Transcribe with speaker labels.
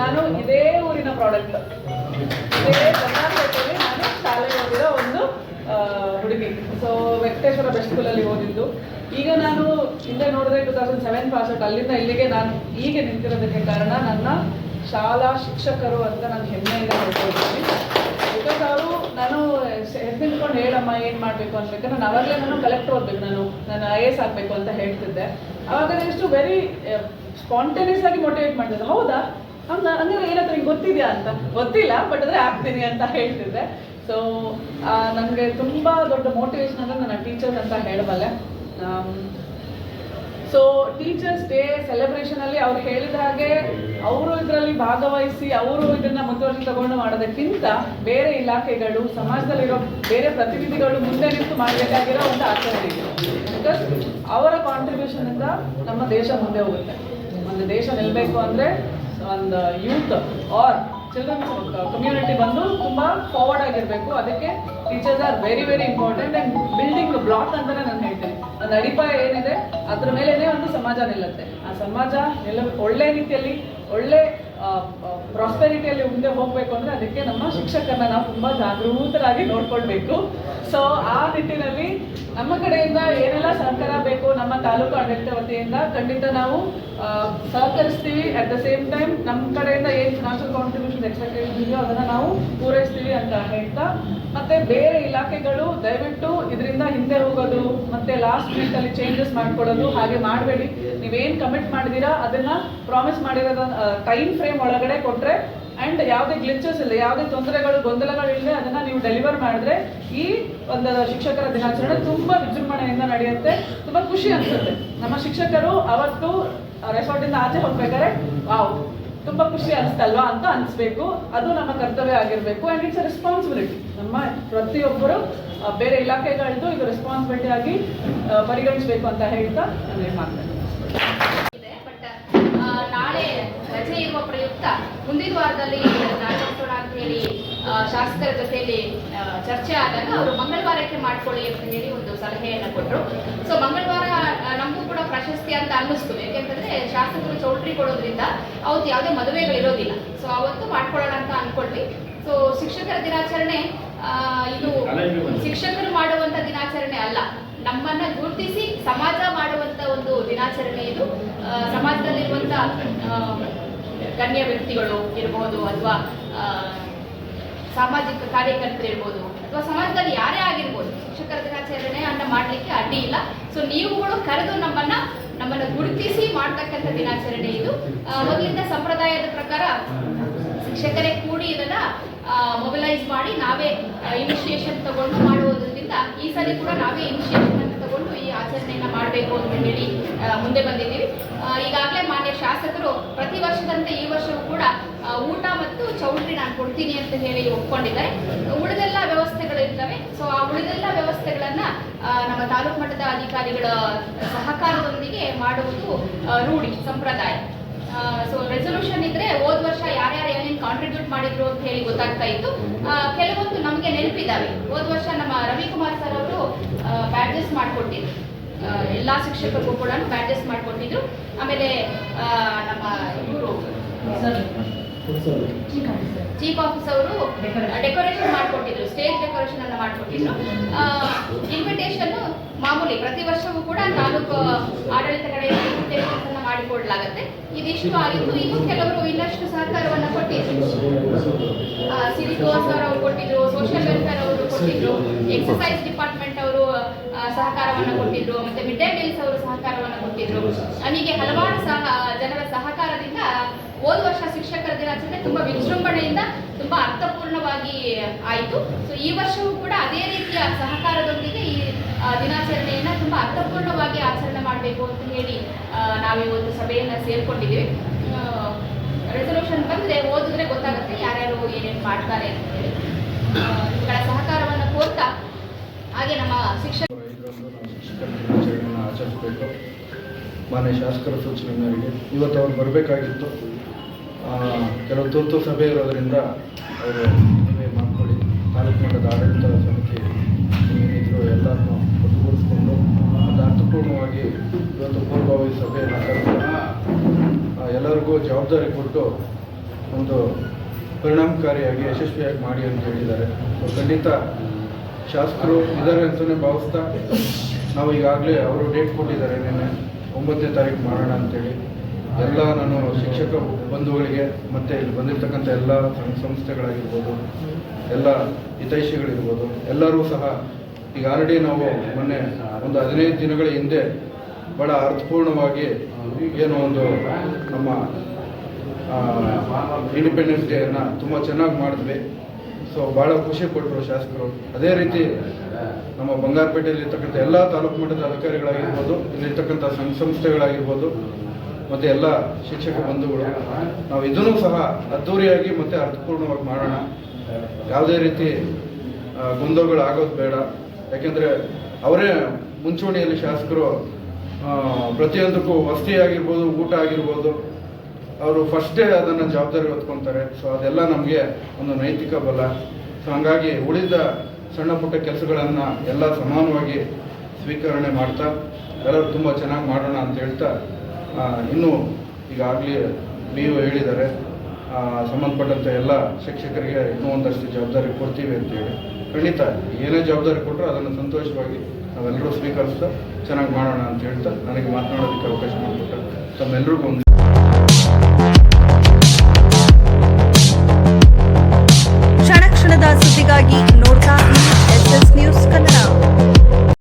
Speaker 1: ನಾನು ಇದೇ ಊರಿನ ಪ್ರಾಡಕ್ಟ್ ಇದೇ ಕರ್ನಾಟಕದಲ್ಲಿ ನಾನು ಶಾಲೆ ಓದಿರೋ ಒಂದು ಹುಡುಗಿ. ಸೊ ವೆಂಕಟೇಶ್ವರ ಬೆಸ್ಟ್ ಸ್ಕೂಲಲ್ಲಿ ಓದಿದ್ದು. ಈಗ ನಾನು ಹಿಂದೆ ನೋಡಿದ್ರೆ two thousand seven pass out ಅಲ್ಲಿಂದ ಇಲ್ಲಿಗೆ ನಾನು ಹೀಗೆ ನಿಂತಿರೋದಕ್ಕೆ ಕಾರಣ ನನ್ನ ಶಾಲಾ ಶಿಕ್ಷಕರು ಅಂತ ನಾನು ಹೆಮ್ಮೆಯಿಂದ ಹೇಳ್ಕೊಳ್ತೀನಿ. ಬಿಕಾಸ್ ಅವರು ನಾನು ನಿಂತ್ಕೊಂಡು, ಹೇಳಮ್ಮ, ಏನು ಮಾಡಬೇಕು? ಅನ್ಬೇಕು ನಾನು ಅವಾಗಲೇ ನಾನು ಕಲೆಕ್ಟರ್ ಓದಬೇಕು. ನಾನು ನಾನು ಐ ಎಸ್ ಆಗಬೇಕು ಅಂತ ಹೇಳ್ತಿದ್ದೆ. ಅವಾಗ ಎಷ್ಟು ವೆರಿ ಸ್ಪಾಂಟೇನಿಯಸ್ ಆಗಿ ಮೋಟಿವೇಟ್ ಮಾಡ್ತಿದ್ದೆ ಹೌದಾ? ಹಂಗ ಅಂದ್ರೆ ಏನಾದ್ರು ಹಿಂಗೆ ಗೊತ್ತಿದೆಯಾ ಅಂತ? ಗೊತ್ತಿಲ್ಲ ಬಟ್ ಅಂದ್ರೆ ಆಗ್ತೀನಿ ಅಂತ ಹೇಳ್ತಿದ್ದೆ. ಸೊ ನನಗೆ ತುಂಬ ದೊಡ್ಡ ಮೋಟಿವೇಶನ್ ಅಂದರೆ ನನ್ನ ಟೀಚರ್ಸ್ ಅಂತ ಹೇಳಬಲ್ಲೆ. ಸೊ ಟೀಚರ್ಸ್ ಡೇ ಸೆಲೆಬ್ರೇಷನ್ ಅಲ್ಲಿ ಅವ್ರು ಹೇಳಿದ ಹಾಗೆ ಅವರು ಇದರಲ್ಲಿ ಭಾಗವಹಿಸಿ, ಅವರು ಇದನ್ನ ಮುಂದುವರಿಸಿ ತಗೊಂಡು ಮಾಡೋದಕ್ಕಿಂತ ಬೇರೆ ಇಲಾಖೆಗಳು, ಸಮಾಜದಲ್ಲಿರೋ ಬೇರೆ ಪ್ರತಿನಿಧಿಗಳು ಮುಂದೆ ನಿಂತು ಮಾಡಬೇಕಾಗಿರೋ ಒಂದು ಆಚರಣೆ ಇದೆ. ಬಿಕಾಸ್ ಅವರ ಕಾಂಟ್ರಿಬ್ಯೂಷನ್ ಇಂದ ನಮ್ಮ ದೇಶ ಮುಂದೆ ಹೋಗುತ್ತೆ. ಒಂದು ದೇಶ ನಿಲ್ಲಬೇಕು ಅಂದ್ರೆ ಒಂದು ಯೂತ್ ಆರ್ ಚಿಲ್ಡ್ರನ್ಸ್ ಕಮ್ಯುನಿಟಿ ಬಂದು ತುಂಬ ಫಾರ್ವರ್ಡ್ ಆಗಿರಬೇಕು. ಅದಕ್ಕೆ teachers are very very important and building block ಅಂತಲೇ ನಾನು ಹೇಳ್ತೇನೆ. ಒಂದು ಅಡಿಪಾಯ ಏನಿದೆ, ಅದ್ರ ಮೇಲೇನೆ ಒಂದು ಸಮಾಜ ನಿಲ್ಲುತ್ತೆ. ಆ ಸಮಾಜ ನಿಲ್ಲ ಒಳ್ಳೆ ರೀತಿಯಲ್ಲಿ, ಒಳ್ಳೆ ಪ್ರಾಸ್ಪೆರಿಟಿಯಲ್ಲಿ ಮುಂದೆ ಹೋಗಬೇಕು ಅಂದ್ರೆ ಅದಕ್ಕೆ ನಮ್ಮ ಶಿಕ್ಷಕರನ್ನ ನಾವು ತುಂಬಾ ಜಾಗೃತರಾಗಿ ನೋಡ್ಕೊಳ್ಬೇಕು. ಸೊ ಆ ನಿಟ್ಟಿನಲ್ಲಿ ನಮ್ಮ ಕಡೆಯಿಂದ ಏನೆಲ್ಲ ಸಹಕಾರ ಬೇಕು ನಮ್ಮ ತಾಲೂಕು ಆಡಳಿತ ವತಿಯಿಂದ ಖಂಡಿತ ನಾವು ಸಹಕರಿಸ್ತೀವಿ. ಅಟ್ ದ ಸೇಮ್ ಟೈಮ್ ನಮ್ಮ ಕಡೆಯಿಂದ ಏನು ಫಿನಾನ್ಷಿಯಲ್ ಕಾಂಟ್ರಿಬ್ಯೂಷನ್ ಎಕ್ಸ್ಪೆಕ್ಟೇಷನ್ ಇದೆಯೋ ಅದನ್ನ ನಾವು ಪೂರೈಸ್ತೀವಿ ಅಂತ ಹೇಳ್ತಾ, ಮತ್ತೆ ಬೇರೆ ಇಲಾಖೆಗಳು ದಯವಿಟ್ಟು ಇದರಿಂದ ಹಿಂದೆ ಹೋಗೋದು, ಮತ್ತೆ ಲಾಸ್ಟ್ ಮಿನಿಟ್ ಅಲ್ಲಿ ಚೇಂಜಸ್ ಮಾಡ್ಕೊಳ್ಳೋದು ಹಾಗೆ ಮಾಡಬೇಡಿ. ನೀವೇನ್ ಕಮಿಟ್ ಮಾಡಿದೀರಾ ಅದನ್ನ ಪ್ರಾಮಿಸ್ ಮಾಡಿರೋದ ಟೈಮ್ ಫ್ರೇಮ್ ಒಳಗಡೆ ಕೊಟ್ಟರೆ ಆ್ಯಂಡ್ ಯಾವುದೇ ಗ್ಲಿಚಸ್ ಇಲ್ಲ, ಯಾವುದೇ ತೊಂದರೆಗಳು, ಗೊಂದಲಗಳು ಇಲ್ಲದೆ ಅದನ್ನು ನೀವು ಡೆಲಿವರ್ ಮಾಡಿದ್ರೆ ಈ ಒಂದು ಶಿಕ್ಷಕರ ದಿನಾಚರಣೆ ತುಂಬ ವಿಜೃಂಭಣೆಯಿಂದ ನಡೆಯುತ್ತೆ, ತುಂಬ ಖುಷಿ ಅನಿಸುತ್ತೆ. ನಮ್ಮ ಶಿಕ್ಷಕರು ಅವತ್ತು ರೆಸಾರ್ಟಿಂದ ಆಚೆ ಹೋಗ್ಬೇಕಾದ್ರೆ, ವಾವ್, ತುಂಬ ಖುಷಿ ಅನಿಸ್ತಲ್ವಾ? ಅಂತ ಅನಿಸ್ಬೇಕು. ಅದು ನಮ್ಮ ಕರ್ತವ್ಯ ಆಗಿರಬೇಕು ಆ್ಯಂಡ್ ಇಟ್ಸ್ ರೆಸ್ಪಾನ್ಸಿಬಿಲಿಟಿ ನಮ್ಮ ಪ್ರತಿಯೊಬ್ಬರು ಬೇರೆ ಇಲಾಖೆಗಳದ್ದು ಇದು ರೆಸ್ಪಾನ್ಸಿಬಿಲಿಟಿ ಆಗಿ ಪರಿಗಣಿಸಬೇಕು ಅಂತ ಹೇಳ್ತಾ, ನಾನು ಏನ್ ಮಾಡ್ತೇನೆ
Speaker 2: ಇದೆ ಬಟ್ ನಾಳೆ ರಜೆ ಇರುವ ಪ್ರಯುಕ್ತ ಮುಂದಿನ ವಾರದಲ್ಲಿ ಆಚರಿಸೋಣ ಅಂತ ಹೇಳಿ ಶಾಸಕರ ಜೊತೆಯಲ್ಲಿ ಚರ್ಚೆ ಆದಾಗ ಅವರು ಮಂಗಳವಾರಕ್ಕೆ ಮಾಡ್ಕೊಳ್ಳಿ ಅಂತ ಹೇಳಿ ಒಂದು ಸಲಹೆಯನ್ನು ಕೊಟ್ಟರು ಸೊ ಮಂಗಳವಾರ ನಮಗೂ ಕೂಡ ಪ್ರಶಸ್ತಿ ಅಂತ ಅನ್ನಿಸ್ತು. ಯಾಕೆಂತಂದ್ರೆ ಶಾಸಕರು ಚೌಟ್ರಿ ಕೊಡೋದ್ರಿಂದ ಅವತ್ತು ಯಾವುದೇ ಮದುವೆಗಳು ಇರೋದಿಲ್ಲ ಸೊ ಅವತ್ತು ಮಾಡ್ಕೊಳ್ಳೋಣ ಅಂತ ಅನ್ಕೊಳ್ಳಿ ಸೊ ಶಿಕ್ಷಕರ ದಿನಾಚರಣೆ ಇದು ಶಿಕ್ಷಕರು ಮಾಡುವಂತ ದಿನಾಚರಣೆ ಅಲ್ಲ. ನಮ್ಮನ್ನ ಗುರುತಿಸಿ ಸಮಾಜ ಮಾಡುವಂತ ಒಂದು ದಿನಾಚರಣೆ ಇದು. ಸಮಾಜದಲ್ಲಿರುವಂತ ಗಣ್ಯ ವ್ಯಕ್ತಿಗಳು ಇರ್ಬೋದು ಅಥವಾ ಸಾಮಾಜಿಕ ಕಾರ್ಯಕರ್ತರು ಇರ್ಬೋದು ಅಥವಾ ಸಮಾಜದಲ್ಲಿ ಯಾರೇ ಆಗಿರ್ಬೋದು, ಶಿಕ್ಷಕರ ದಿನಾಚರಣೆ ಅನ್ನ ಮಾಡ್ಲಿಕ್ಕೆ ಅಡ್ಡಿ ಇಲ್ಲ. ಸೊ ನೀವುಗಳು ಕರೆದು ನಮ್ಮನ್ನ ನಮ್ಮನ್ನ ಗುರುತಿಸಿ ಮಾಡ್ತಕ್ಕಂಥ ದಿನಾಚರಣೆ ಇದು. ಮೊದಲಿಂದ ಸಂಪ್ರದಾಯದ ಪ್ರಕಾರ ಶಿಕ್ಷಕರೇ ಕೂಡಿ ಇದನ್ನ ಮೊಬಿಲೈಸ್ ಮಾಡಿ ನಾವೇ ಇನಿಷಿಯೇಷನ್ ತಗೊಂಡು ಮಾಡುವುದರಿಂದ ಈ ಸಲ ಕೂಡ ನಾವೇ ಇನಿಷಿಯೇಷನ್ ಅಂತ ತಗೊಂಡು ಈ ಆಚರಣೆಯನ್ನ ಮಾಡಬೇಕು ಅಂತ ಹೇಳಿ ಮುಂದೆ ಬಂದಿದ್ದೀವಿ. ಈಗಾಗಲೇ ಮಾನ್ಯ ಶಾಸಕರು ಪ್ರತಿ ವರ್ಷದಂತೆ ಈ ವರ್ಷವೂ ಕೂಡ ಊಟ ಮತ್ತು ಚೌಲ್ಟ್ರಿ ನಾನು ಕೊಡ್ತೀನಿ ಅಂತ ಹೇಳಿ ಒಪ್ಕೊಂಡಿದ್ದಾರೆ. ಉಳಿದೆಲ್ಲ ವ್ಯವಸ್ಥೆಗಳು ಇರ್ತವೆ ಸೊ ಆ ಉಳಿದೆಲ್ಲ ವ್ಯವಸ್ಥೆಗಳನ್ನ ನಮ್ಮ ತಾಲೂಕು ಮಟ್ಟದ ಅಧಿಕಾರಿಗಳ ಸಹಕಾರದೊಂದಿಗೆ ಮಾಡುವುದು ರೂಢಿ, ಸಂಪ್ರದಾಯ. ಸೊ ರೆಸೊಲ್ಯೂಷನ್ ಇದ್ರೆ ಹೋದ್ ವರ್ಷ ಯಾರ್ಯಾರು ಏನೇನು ಕಾಂಟ್ರಿಬ್ಯೂಟ್ ಮಾಡಿದ್ರು ಅಂತ ಹೇಳಿ ಗೊತ್ತಾಗ್ತಾ ಇತ್ತು. ಕೆಲವೊಂದು ನಮಗೆ ನೆನಪಿದ್ದಾವೆ ಹೋದ್ ವರ್ಷ ನಮ್ಮ ರವಿಕುಮಾರ್ ಸರ್ ಅವರು ಬ್ಯಾಡ್ಜಸ್ ಮಾಡಿಕೊಟ್ಟಿದ್ರು. ಎಲ್ಲ ಶಿಕ್ಷಕರಿಗೂ ಕೂಡ ಬ್ಯಾಡ್ಜಸ್ ಮಾಡಿಕೊಟ್ಟಿದ್ರು. ಆಮೇಲೆ ನಮ್ಮ ಇವರು ಚೀಫ್ ಆಫೀಸ್ ಅವರು ಡೆಕೋರೇಷನ್ ಮಾಡಿಕೊಟ್ಟಿದ್ರು. ಸ್ಟೇಜ್ ಡೆಕೋರೇಷನ್ ಅನ್ನ ಮಾಡ್ಕೊಟ್ಟಿದ್ರು. ಇನ್ವಿಟೇಷನ್ ಮಾಮೂಲಿ ಪ್ರತಿ ವರ್ಷವೂ ಕೂಡ ತಾಲೂಕು ಆಡಳಿತ ಕಡೆಯಿಂದ ಇನ್ವಿಟೇಷನ್ ಅನ್ನ ಮಾಡಿಕೊಡ್ಲಾಗತ್ತೆ ಇದಿಷ್ಟು ಆಗಿತ್ತು ಇನ್ನು ಕೆಲವರು ಇನ್ನಷ್ಟು ಸಹಕಾರವನ್ನು ಕೊಟ್ಟಿದ್ರು. ಸಿರಿ ಅವರು ಕೊಟ್ಟಿದ್ರು ಸೋಷಿಯಲ್ ವೆಲ್ಫೇರ್ ಅವರು ಕೊಟ್ಟಿದ್ರು ಎಕ್ಸಸೈಸ್ ಡಿಪಾರ್ಟ್ಮೆಂಟ್ ಸಹಕಾರವನ್ನು ಕೊಟ್ಟಿದ್ರು ಮತ್ತೆ ಮಿಡ್ ಡೇ ಮೀಲ್ಸ್ ಅವರು ಸಹಕಾರವನ್ನು ಕೊಟ್ಟಿದ್ರು. ಹೀಗೆ ಹಲವಾರು ಸಹ ಜನರ ಸಹಕಾರದಿಂದ ಹೋದ ವರ್ಷ ಶಿಕ್ಷಕರ ದಿನಾಚರಣೆ ತುಂಬಾ ವಿಜೃಂಭಣೆಯಿಂದ ತುಂಬಾ ಅರ್ಥಪೂರ್ಣವಾಗಿ ಆಯಿತು. ಸೊ ಈ ವರ್ಷವೂ ಕೂಡ ಅದೇ ರೀತಿಯ ಸಹಕಾರದೊಂದಿಗೆ ಈ ದಿನಾಚರಣೆಯನ್ನ ತುಂಬಾ ಅರ್ಥಪೂರ್ಣವಾಗಿ ಆಚರಣೆ ಮಾಡಬೇಕು ಅಂತ ಹೇಳಿ ನಾವು ಒಂದು ಸಭೆಯನ್ನ ಸೇರ್ಕೊಂಡಿದ್ದೀವಿ. ರೆಸಲ್ಯೂಷನ್ ಬಂದ್ರೆ ಓದಿದ್ರೆ ಗೊತ್ತಾಗುತ್ತೆ ಯಾರ್ಯಾರು ಏನೇನು ಮಾಡ್ತಾರೆ ಅಂತ ಹೇಳಿ. ಸಹಕಾರವನ್ನು ಕೋರ್ತಾ ಹಾಗೆ ನಮ್ಮ ಶಿಕ್ಷಕ
Speaker 3: ದಿನಾಚರಣೆಯನ್ನು ಆಚರಿಸಬೇಕು ಮಾನ್ಯ ಶಾಸಕರ ಸೂಚನೆ ಮೇರೆಗೆ ಇವತ್ತು ಅವ್ರು ಬರಬೇಕಾಗಿತ್ತು. ಕೆಲವು ತುರ್ತು ಸಭೆ ಇರೋದರಿಂದ ಅವರು ನೀವೇ ಮಾಡ್ಕೊಳ್ಳಿ. ತಾಲೂಕು ಮಟ್ಟದ ಆಡಳಿತ ಸಮಿತಿ ಏನಿದ್ರು ಎಲ್ಲರನ್ನೂ ಒಟ್ಟುಗೂಡಿಸ್ಕೊಂಡು ಅದು ಅರ್ಥಪೂರ್ಣವಾಗಿ ಇವತ್ತು ಪೂರ್ವಭಾವಿ ಸಭೆಯನ್ನು ಕರೆದು ಎಲ್ಲರಿಗೂ ಜವಾಬ್ದಾರಿ ಕೊಟ್ಟು ಒಂದು ಪರಿಣಾಮಕಾರಿಯಾಗಿ ಯಶಸ್ವಿಯಾಗಿ ಮಾಡಿ ಅಂತ ಹೇಳಿದ್ದಾರೆ. ಖಂಡಿತ ಶಾಸಕರು ಇದ್ದಾರೆ ಅಂತಲೇ ಭಾವಿಸ್ತಾ, ನಾವು ಈಗಾಗಲೇ ಅವರು ಡೇಟ್ ಕೊಟ್ಟಿದ್ದಾರೆ ನಿನ್ನೆ, ಒಂಬತ್ತನೇ ತಾರೀಕು ಮಾಡೋಣ ಅಂತೇಳಿ. ಎಲ್ಲ ನಾನು ಶಿಕ್ಷಕ ಬಂಧುಗಳಿಗೆ ಮತ್ತು ಇಲ್ಲಿ ಬಂದಿರತಕ್ಕಂಥ ಎಲ್ಲ ಸಂಘ ಸಂಸ್ಥೆಗಳಾಗಿರ್ಬೋದು, ಎಲ್ಲ ಹಿತೈಷಿಗಳಿರ್ಬೋದು, ಎಲ್ಲರೂ ಸಹ ಈಗ ಆಲ್ರೆಡಿ ನಾವು ಮೊನ್ನೆ ಒಂದು ಹದಿನೈದು ದಿನಗಳ ಹಿಂದೆ ಭಾಳ ಅರ್ಥಪೂರ್ಣವಾಗಿ ಏನೋ ಒಂದು ನಮ್ಮ ಇಂಡಿಪೆಂಡೆನ್ಸ್ ಡೇನ ತುಂಬ ಚೆನ್ನಾಗಿ ಮಾಡಿದ್ವಿ. ಸೊ ಭಾಳ ಖುಷಿ ಕೊಟ್ಟರು ಶಾಸಕರು. ಅದೇ ರೀತಿ ನಮ್ಮ ಬಂಗಾರಪೇಟೆಯಲ್ಲಿ ಇರ್ತಕ್ಕಂಥ ಎಲ್ಲ ತಾಲೂಕು ಮಟ್ಟದ ಅಧಿಕಾರಿಗಳಾಗಿರ್ಬೋದು ಇಲ್ಲಿರ್ತಕ್ಕಂಥ ಸಂಘ ಸಂಸ್ಥೆಗಳಾಗಿರ್ಬೋದು, ಮತ್ತು ಎಲ್ಲ ಶಿಕ್ಷಕ ಬಂಧುಗಳು, ನಾವು ಇದನ್ನು ಸಹ ಅದ್ಧೂರಿಯಾಗಿ ಮತ್ತು ಅರ್ಥಪೂರ್ಣವಾಗಿ ಮಾಡೋಣ. ಯಾವುದೇ ರೀತಿ ಗೊಂದಲಗಳಾಗೋದು ಬೇಡ. ಯಾಕೆಂದರೆ ಅವರೇ ಮುಂಚೂಣಿಯಲ್ಲಿ ಶಾಸಕರು ಪ್ರತಿಯೊಂದಕ್ಕೂ ವಸತಿ ಆಗಿರ್ಬೋದು ಊಟ ಆಗಿರ್ಬೋದು ಅವರು ಫಸ್ಟೇ ಅದನ್ನು ಜವಾಬ್ದಾರಿ ಹೊತ್ಕೊತಾರೆ. ಸೊ ಅದೆಲ್ಲ ನಮಗೆ ಒಂದು ನೈತಿಕ ಬಲ. ಸೊ ಹಂಗಾಗಿ ಉಳಿದ ಸಣ್ಣ ಪುಟ್ಟ ಕೆಲಸಗಳನ್ನು ಎಲ್ಲ ಸಮಾನವಾಗಿ ಸ್ವೀಕರಣೆ ಮಾಡ್ತಾ, ಎಲ್ಲರೂ ತುಂಬ ಚೆನ್ನಾಗಿ ಮಾಡೋಣ ಅಂತ ಹೇಳ್ತಾ ಇನ್ನೂ ಈಗಾಗಲೇ ನೀವು ಹೇಳಿದ್ದಾರೆ ಸಂಬಂಧಪಟ್ಟಂಥ ಎಲ್ಲ ಶಿಕ್ಷಕರಿಗೆ ಇನ್ನೂ ಒಂದಷ್ಟು ಜವಾಬ್ದಾರಿ ಕೊಡ್ತೀವಿ ಅಂತೇಳಿ. ಖಂಡಿತ ಏನೇ ಜವಾಬ್ದಾರಿ ಕೊಟ್ಟರು ಅದನ್ನು ಸಂತೋಷವಾಗಿ ನಾವೆಲ್ಲರೂ ಸ್ವೀಕರಿಸ್ತಾ ಚೆನ್ನಾಗಿ ಮಾಡೋಣ ಅಂತ ಹೇಳ್ತಾ, ನನಗೆ ಮಾತನಾಡೋದಕ್ಕೆ ಅವಕಾಶ ಮಾಡಿಕೊಟ್ಟ ತಮ್ಮೆಲ್ಲರಿಗೂ ಒಂದು
Speaker 4: ಸುದ್ದಿಗಾಗಿ ನೋಡ್ತಾ